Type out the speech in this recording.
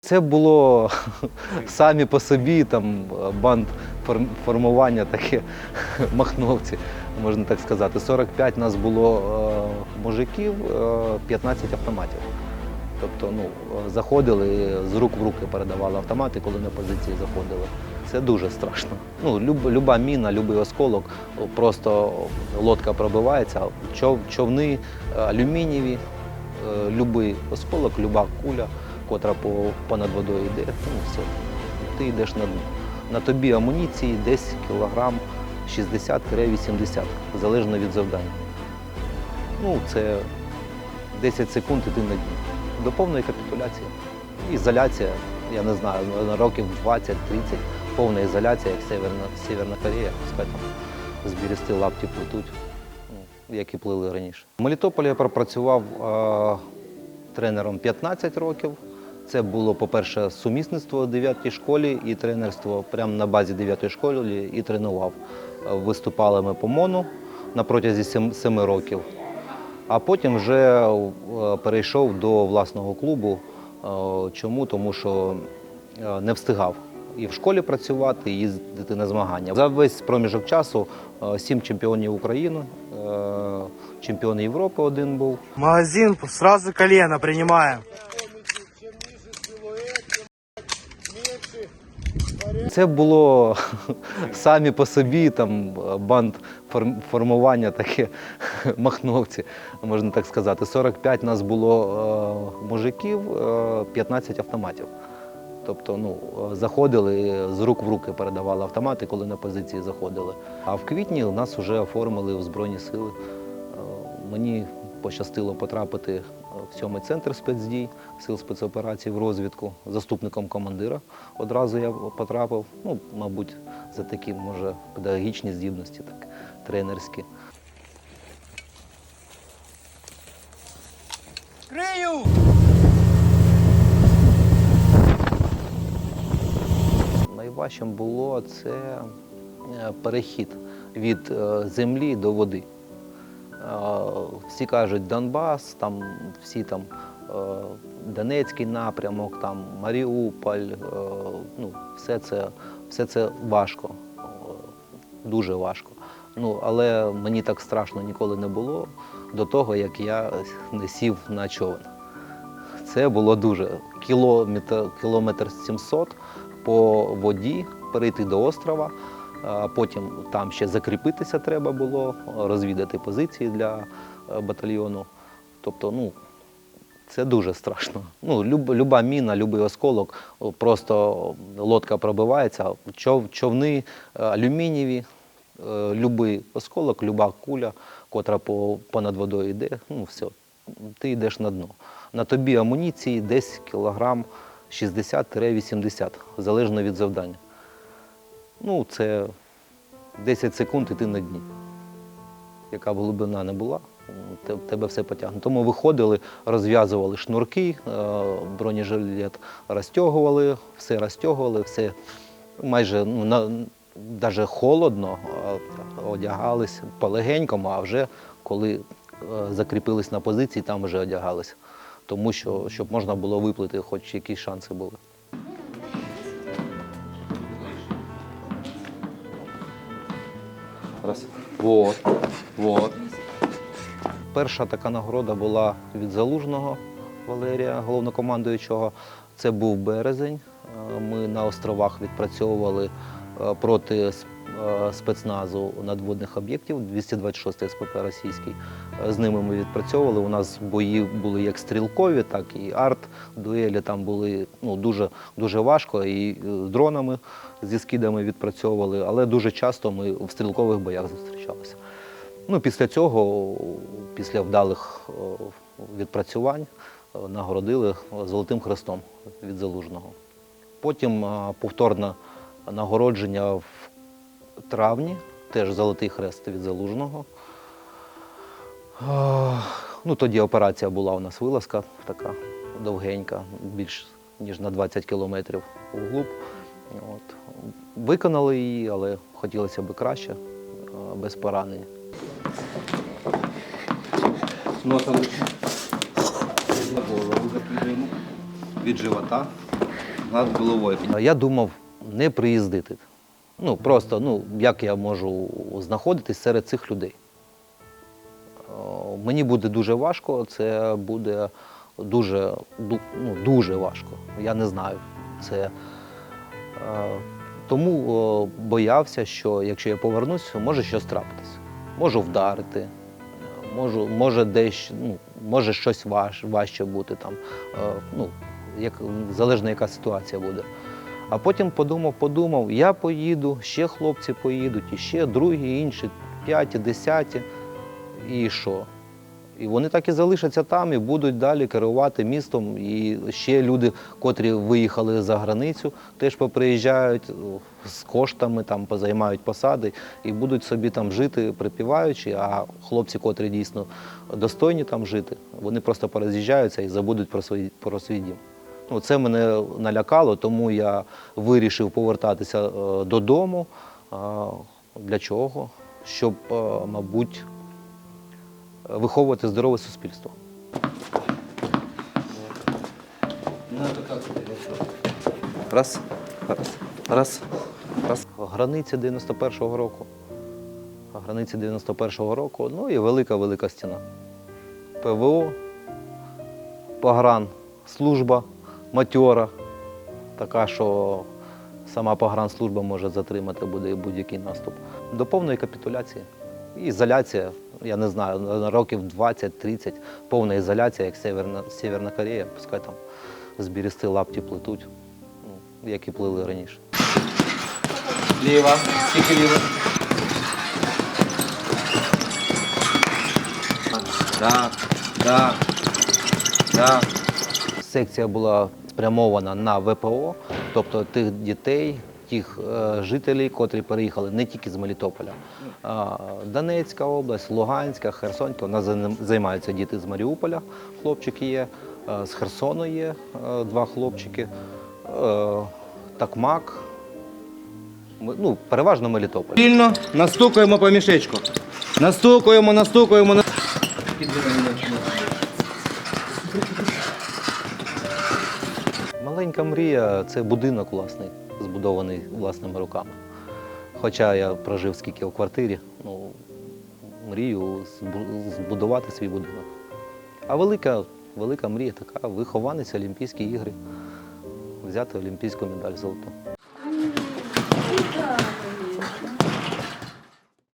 Це було самі по собі там банд формування таке махновці, можна так сказати. 45 нас було е, мужиків, е, 15 автоматів. Тобто ну, е, заходили, з рук в руки передавали автомати, коли на позиції заходили. Це дуже страшно. Ну, люб, люба міна, любий осколок, просто лодка пробивається, чов, човни е, алюмінієві, е, любий осколок, люба куля, котра по, понад водою йде, ну все, ти йдеш на дно. На тобі амуніції десь кілограм 60-80, залежно від завдання. Ну, це 10 секунд і ти на дні. До повної капітуляції. Ізоляція, я не знаю, на років 20-30, повна ізоляція, як Северна, Северна Корея, з лапті плетуть, ну, як і плили раніше. В Мелітополі я пропрацював е, тренером 15 років. Це було, по-перше, сумісництво у 9 школі і тренерство прямо на базі 9-ї школи і тренував. Виступали ми по МОНу на протязі 7 років. А потім вже е, перейшов до власного клубу. Е, Чому? Тому що е, не встигав і в школі працювати, і їздити на змагання. За весь проміжок часу сім чемпіонів України, чемпіон Європи один був. Магазин сразу колено принимаем. Це було самі по собі там банд формування таке махновці, можна так сказати. 45 нас було е, мужиків, е, 15 автоматів. Тобто, ну, е, заходили з рук в руки передавали автомати, коли на позиції заходили. А в квітні нас вже оформили в Збройні сили. Е, Мені пощастило потрапити е, в сьомий центр спецдій сил спецоперацій в розвідку заступником командира. Одразу я потрапив. Ну, мабуть, за такі, може, педагогічні здібності, так, тренерські. Крию! Найважчим було це е, перехід від е, землі до води. Всі кажуть Донбас, там всі там е, Донецький напрямок, там Маріуполь, е, ну, все це, все це важко, е, дуже важко. Ну, але мені так страшно ніколи не було до того, як я не сів на човен. Це було дуже кілометр, кілометр 700 по воді, перейти до острова. Потім там ще закріпитися треба було, розвідати позиції для е, батальйону. Тобто, ну, це дуже страшно. Ну, люб, люба міна, любий осколок, просто лодка пробивається, чов, човни е, алюмінієві, е, любий осколок, люба куля, котра по, понад водою йде, ну все, ти йдеш на дно. На тобі амуніції десь кілограм 60-80, залежно від завдання. Ну, це 10 секунд і ти на дні. Яка б глибина не була, тебе все потягне. Тому виходили, розв'язували шнурки, е, бронежилет розтягували, все розтягували, все майже ну, на, навіть холодно, одягались полегенькому, а вже коли е, закріпились на позиції, там вже одягались. Тому що щоб можна було виплити, хоч якісь шанси були. Раз. Вот. Вот. Перша така нагорода була від Залужного Валерія, головнокомандуючого. Це був березень. Е, Ми на островах відпрацьовували е, проти спецназу надводних об'єктів 226 СПП російський. Е, З ними ми відпрацьовували. У нас бої були як стрілкові, так і арт-дуелі. Там були ну, дуже, дуже важко. І е, з дронами зі скидами відпрацьовували, але дуже часто ми в стрілкових боях зустрічалися. Ну, після цього, після вдалих відпрацювань, нагородили Золотим Хрестом від Залужного. Потім повторне нагородження в травні, теж Золотий Хрест від Залужного. Ну, тоді операція була у нас вилазка така довгенька, більш ніж на 20 кілометрів углуб. От. Виконали її, але хотілося б краще, без поранень. Закидуємо. від живота. над головою. Я думав не приїздити. Ну, просто, ну, як я можу знаходитись серед цих людей. Мені буде дуже важко, це буде дуже, ну, дуже важко. Я не знаю. Це, е, тому боявся, що якщо я повернусь, може щось трапитися. Можу вдарити, можу, може десь, ну, може щось важ, важче бути там. Е, ну, як, залежно яка ситуація буде. А потім подумав, подумав, я поїду, ще хлопці поїдуть, і ще другі, інші, п'яті, десяті. І що? І вони так і залишаться там і будуть далі керувати містом. І ще люди, котрі виїхали за границю, теж поприїжджають з коштами, там позаймають посади і будуть собі там жити, припіваючи. А хлопці, котрі дійсно достойні там жити, вони просто пороз'їжджаються і забудуть про свій, про свій дім. Ну, це мене налякало, тому я вирішив повертатися е, додому. Для чого? Щоб, е, мабуть, виховувати здорове суспільство. Раз, раз, раз, раз. Границі 91-го року. Границі 91-го року, ну і велика-велика стіна. ПВО, погран, служба, матьора, така, що сама погранслужба може затримати буде будь-який наступ. До повної капітуляції. Ізоляція, я не знаю, років 20-30, повна ізоляція, як Северна, Северна Корея, пускай там з бірісти лапті плетуть, ну, як і плили раніше. Ліва. Скільки ліва? Да, да, да. Секція була спрямована на ВПО, тобто тих дітей, тих е, жителів, котрі переїхали не тільки з Мелітополя. Донецька область, Луганська, Херсонська. У нас займаються діти з Маріуполя, хлопчики є, е, з Херсону є е, два хлопчики, Такмак. Ну, переважно Мелітополь. Вільно настукуємо по мішечку. Настукуємо, настукуємо. на- мрія це будинок власний, збудований власними руками. Хоча я прожив скільки в квартирі, ну, мрію збудувати свій будинок. А велика, велика мрія така вихованець Олімпійські ігри, взяти олімпійську медаль золоту.